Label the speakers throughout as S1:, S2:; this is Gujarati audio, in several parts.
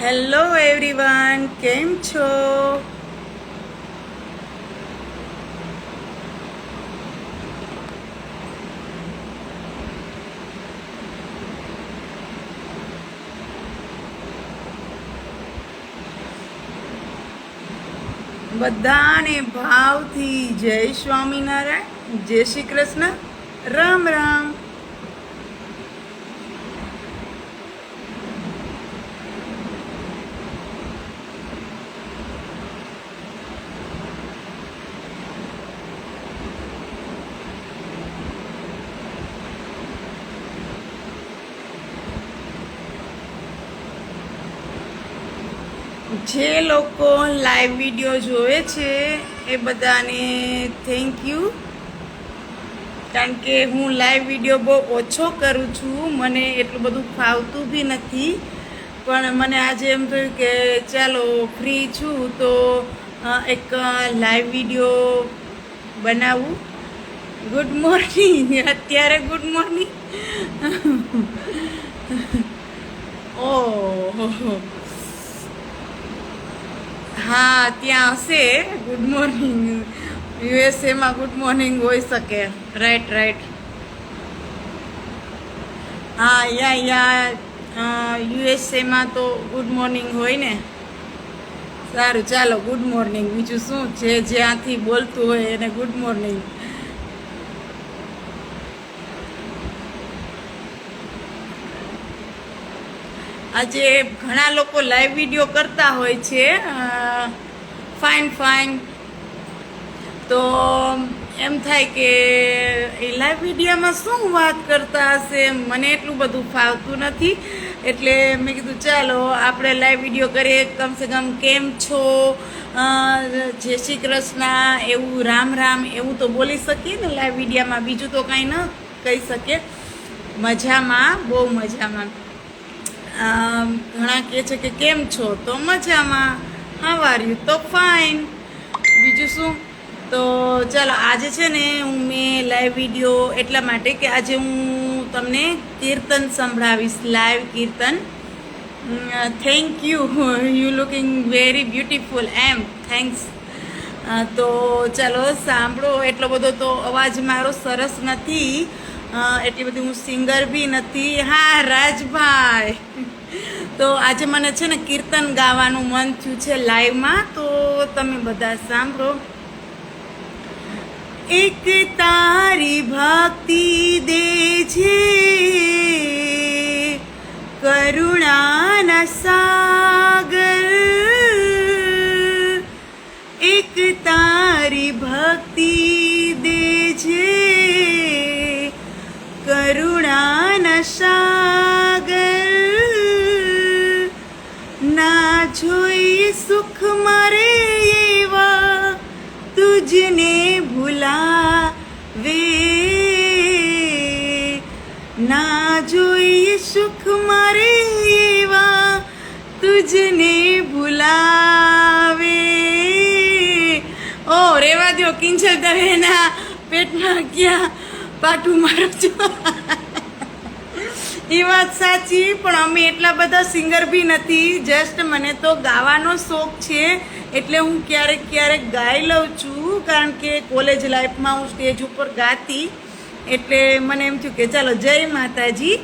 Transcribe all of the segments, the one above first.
S1: હેલો એવરીવન કેમ છો? બધાને ભાવથી જય સ્વામિનારાયણ જય શ્રી કૃષ્ણ. રામ રામ. જે લોકો લાઈવ વીડિયો જોવે છે, એ બધાને થેન્ક યુ કારણ કે હું લાઈવ વીડિયો બહુ ઓછો કરું છું, મને એટલું બધું ફાવતું બી નથી. પણ મને આજે એમ થયું કે ચાલો ફ્રી છું, તો એક લાઈવ વીડિયો બનાવું. ગુડ મોર્નિંગ અત્યારે ગુડ મોર્નિંગ ઓહ. હા, ત્યાં હશે. ગુડ મોર્નિંગ યુએસએમાં ગુડ મોર્નિંગ હોઈ શકે. રાઈટ રાઈટ હા, યા યા યુએસએમાં તો ગુડ મોર્નિંગ હોય ને. સારું, ચાલો ગુડ મોર્નિંગ બીજું શું જે જ્યાંથી બોલતું હોય એને ગુડ મોર્નિંગ આજે ઘણા લોકો લાઈવ વીડિયો કરતા હોય છે. Fine fine. તો એમ થાય કે એ લાઈવ વિડીયોમાં શું વાત કરતા હશે મને એટલું બધું ફાવતું નથી. એટલે મેં કીધું, ચાલો, આપણે લાઈવ વીડિયો કરીએ. કમસે કમ કેમ છો? જય શ્રી કૃષ્ણ. એવું રામ રામ, એવું તો બોલી શકીએ ને લાઈવ વિડીયામાં. બીજું તો કાંઈ ન કહી શકીએ. મજામાં, બહુ મજામાં. ઘણા કહે છે કે કેમ છો? તો મજામાં. હા વાર્યું તો ફાઇન બીજું શું? તો ચાલો, આજે છે ને હું મેં લાઈવ વીડિયો એટલા માટે કે આજે હું તમને કીર્તન સંભળાવીશ. Live Kirtan. Thank you you looking very beautiful M thanks તો ચાલો, સાંભળો એટલો બધો તો અવાજ મારો સરસ નથી. એટલી બધી હું સિંગર બી નથી. હા, રાજભાઈ. તો આજે મને છે ને કીર્તન ગાવાનું મન થયું છે લાઈવમાં તો તમે બધા સાંભળો. એક તારી ભક્તિ દે છે. કરુણાના સાગર સુખ મારે એવા તુજને ભૂલાવે. ના જોઈએ સુખ મારે એવા તુજને ભૂલાવે. ઓ, રેવા દો કિંજલ દવેના પેટમાં ક્યાં પાટું મારું છું? એ વાત સાચી, પણ અમે એટલા બધા સિંગર બી નથી. જસ્ટ મને તો ગાવાનો શોખ છે, એટલે હું ક્યારેક ક્યારેક ગાઈ લઉં છું, કારણ કે કોલેજ લાઈફમાં હું સ્ટેજ ઉપર ગાતી. એટલે મને એમ થયું કે ચાલો, જય માતાજી.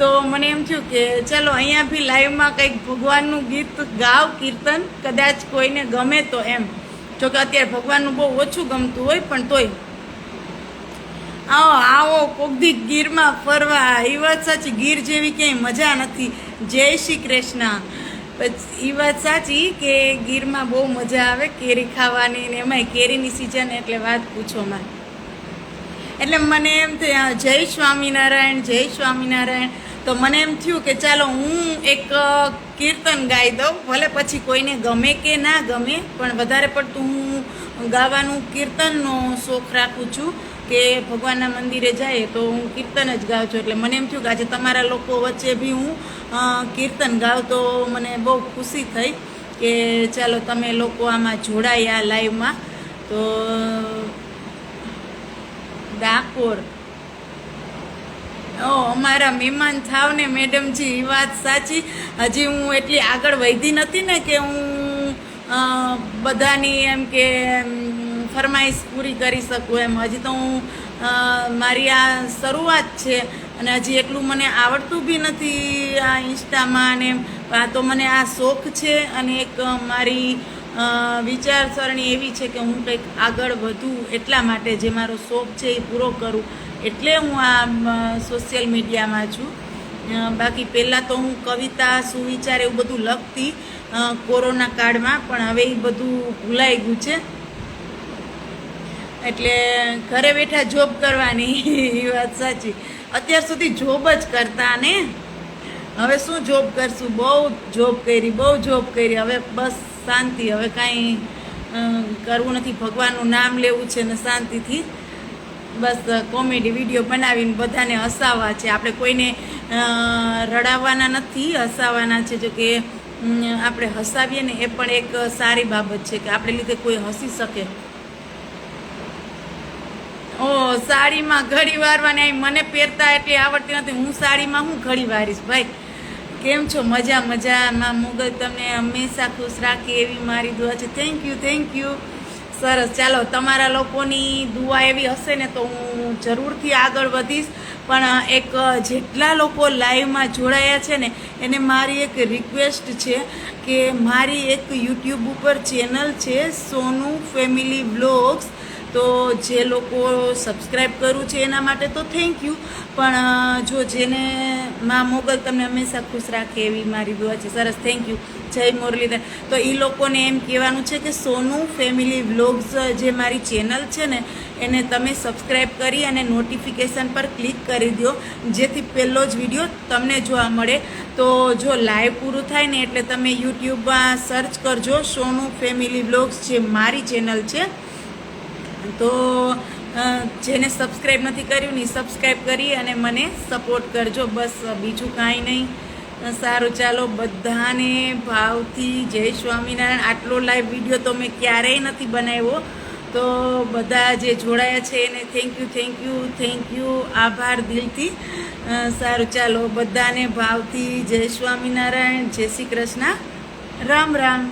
S1: તો મને એમ થયું કે ચાલો, અહીંયા બી લાઈવમાં કંઈક ભગવાનનું ગીત ગાવ, કીર્તન. કદાચ કોઈને ગમે તો એમ. જોકે અત્યારે ભગવાનનું બહુ ઓછું ગમતું હોય, પણ તોય. આવો આવો કોકદી ગીરમાં ફરવા. એ વાત સાચી, ગીર જેવી ક્યાંય મજા નથી. જય શ્રી કૃષ્ણ. પછી એ વાત સાચી કે ગીરમાં બહુ મજા આવે કેરી ખાવાની ને એમાંય કેરીની સિઝન એટલે વાત પૂછો માં એટલે મને એમ થયું જય સ્વામિનારાયણ જય સ્વામિનારાયણ. તો મને એમ થયું કે ચાલો હું એક કીર્તન ગાઈ દઉં. ભલે પછી કોઈને ગમે કે ના ગમે, પણ વધારે પડતું હું ગાવાનું કીર્તનનો શોખ રાખું છું. કે ભગવાનના મંદિરે જાય તો હું કીર્તન જ ગાઉં છું. એટલે મને એમ થયું કે આજે તમારા લોકો વચ્ચે બી હું કીર્તન ગાઉં તો મને બહુ ખુશી થઈ કે ચાલો તમે લોકો આમાં જોડાયા લાઈવમાં. તો, ડાકોર. ઓ, અમારા મહેમાન થાવ ને મેડમજી એ વાત સાચી. હજી હું એટલી આગળ વધી નથી ને કે હું બધાની એમ કે ફરમાઈશ પૂરી કરી શકું એમ. હજી તો હું મારી આ શરૂઆત છે અને હજી એટલું મને આવડતું બી નથી આ ઇન્સ્ટામાં ને એમ. આ તો મને આ શોખ છે અને એક મારી વિચારસરણી એવી છે કે હું કંઈક આગળ વધું એટલા માટે જે મારો શોખ છે એ પૂરો કરું એટલે હું આ સોશિયલ મીડિયામાં છું. બાકી પહેલાં તો હું કવિતા, સુવિચાર એવું બધું લખતી કોરોના કાળમાં પણ હવે એ બધું ભૂલાઈ ગયું છે. એટલે ઘરે બેઠા જોબ કરવાની, એ વાત સાચી. અત્યાર સુધી જોબ જ કરતા ને. હવે શું જોબ કરશું? બહુ જોબ કરી, બહુ જોબ કરી. હવે બસ શાંતિ. હવે કાંઈ કરવું નથી. ભગવાનનું નામ લેવું છે ને શાંતિથી. બસ કોમેડી વીડિયો બનાવીને બધાને હસાવવા છે. આપણે કોઈને રડાવવાના નથી, હસાવવાના છે. જો કે આપણે હસાવીએ ને એ પણ એક સારી બાબત છે કે આપણે લીધે કોઈ હસી શકે. ઓ, સાડીમાં ઘડી વારવાની આઈ મને પહેરતા એટલી આવડતી નથી. હું સાડીમાં હું ઘડી વારીશ ભાઈ. કેમ છો? મજા, મજામાં. મુગલ તમને હંમેશા ખુશ રાખે એવી મારી દુઆ છે. થેન્ક યુ થેન્ક યુ સરસ. ચાલો, તમારા લોકોની દુઆ એવી હશે ને તો હું જરૂરથી આગળ વધીશ. પણ એક જેટલા લોકો લાઈવમાં જોડાયા છે ને, એને મારી એક રિક્વેસ્ટ છે કે મારી એક યુટ્યુબ ઉપર ચેનલ છે સોનુ ફેમિલી બ્લોગ્સ તો જે લોકો સબસ્ક્રાઈબ કરવું છે એના માટે તો થેન્ક યુ પણ જો જેને મા મોગલ તમને હંમેશા ખુશ રાખે એવી મારી દુઆ છે. સરસ થેન્ક યુ જય મુરલીધર. તો એ લોકોને એમ કહેવાનું છે કે સોનું ફેમિલી વ્લોગ્સ જે મારી ચેનલ છે ને, એને તમે સબસ્ક્રાઈબ કરી અને નોટિફિકેશન પર ક્લિક કરી દો. જેથી પહેલો જ વીડિયો તમને જોવા મળે. તો જો લાઈવ પૂરું થાય ને, એટલે તમે યુટ્યુબમાં સર્ચ કરજો સોનું ફેમિલી વ્લોગ્સ જે મારી ચેનલ છે. તો જેને સબસ્ક્રાઈબ નથી કર્યું ને સબસ્ક્રાઈબ કરી અને મને સપોર્ટ કરજો. બસ, બીજું કાંઈ નહીં. સારું, ચાલો, બધાને ભાવથી જય સ્વામિનારાયણ. આટલો લાઈવ વીડિયો તો મેં ક્યારેય નથી બનાવ્યો. તો બધા જે જોડાયા છે એને thank you thank you thank you આભાર દિલથી. સારું, ચાલો, બધાને ભાવથી જય સ્વામિનારાયણ. જય શ્રી કૃષ્ણ. રામ રામ.